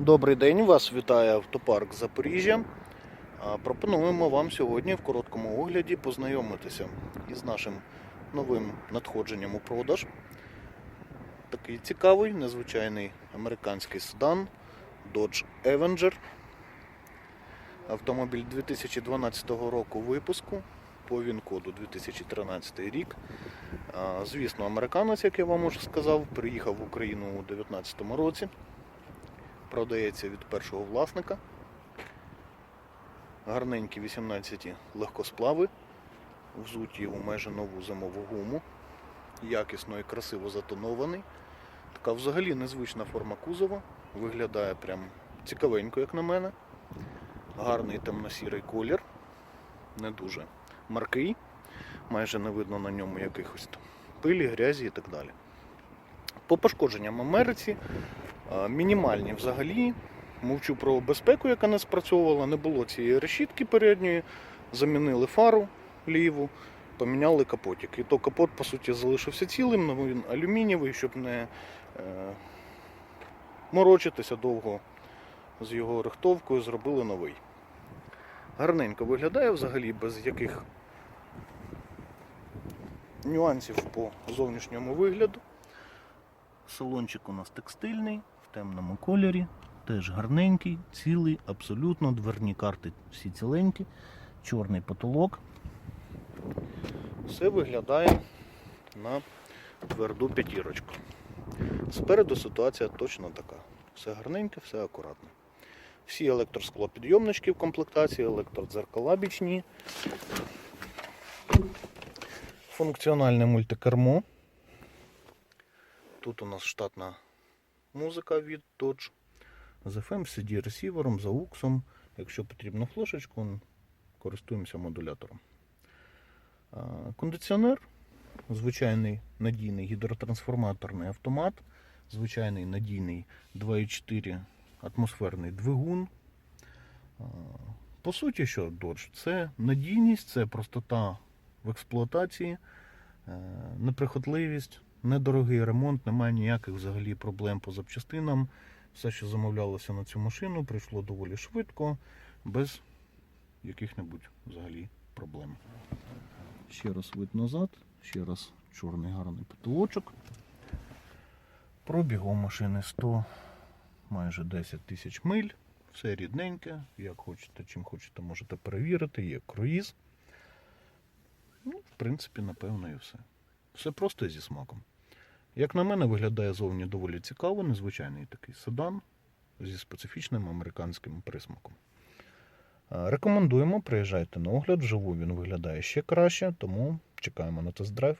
Добрий день, вас вітає автопарк Запоріжжя. Пропонуємо вам сьогодні в короткому огляді познайомитися із нашим новим надходженням у продаж. Такий цікавий, незвичайний американський седан Dodge Avenger. Автомобіль 2012 року випуску по ВІН-коду 2013 рік. Звісно, американець, як я вам уже сказав, приїхав в Україну у 2019 році продається від першого власника. Гарненькі 18 легкосплави, взуті у майже нову зимову гуму, якісно і красиво затонований. Така взагалі незвична форма кузова, виглядає прям цікавенько, як на мене. Гарний темно-сірий колір, не дуже маркий, майже не видно на ньому якихось пилі, грязі і так далі. По пошкодженням Америці мінімальні взагалі. Мовчу про безпеку, яка не спрацьовувала, не було цієї решітки передньої, замінили фару ліву, поміняли капотик. І то капот, по суті, залишився цілим, але він алюмінієвий, щоб не е, морочитися довго з його рихтовкою, зробили новий. Гарненько виглядає взагалі без яких нюансів по зовнішньому вигляду. Салончик у нас текстильний, темному кольорі, теж гарненький, цілий, абсолютно. Дверні карти всі ціленькі, чорний потолок. Все виглядає на тверду п'ятірочку. Спереду ситуація точно така. Все гарненьке, все акуратно. Всі електросклопідйомнички в комплектації, електродзеркала бічні. Функціональне мультикермо. Тут у нас штатна музика від Dodge з FM, CD ресівером, з AUX. Якщо потрібно флешечку, користуємося модулятором. Кондиціонер, звичайний надійний гідротрансформаторний автомат, звичайний надійний 2,4 атмосферний двигун. По суті, що Dodge? Це надійність, це простота в експлуатації, е, неприхотливість, недорогий ремонт, немає ніяких взагалі проблем по запчастинам. Все, що замовлялося на цю машину, прийшло доволі швидко, без яких-небудь взагалі проблем. Ще раз вид назад, ще раз чорний гарний потолочок. Пробіг у машини 100 майже 10 тисяч миль. Все рідненьке, як хочете, чим хочете, можете перевірити, є круїз. Ну, в принципі, напевно, і все. Все просто і зі смаком. Як на мене, виглядає зовні доволі цікаво, незвичайний такий седан зі специфічним американським присмаком. Е, Рекомендуємо, приїжджайте на огляд, вживу він виглядає ще краще, тому чекаємо на тест-драйв.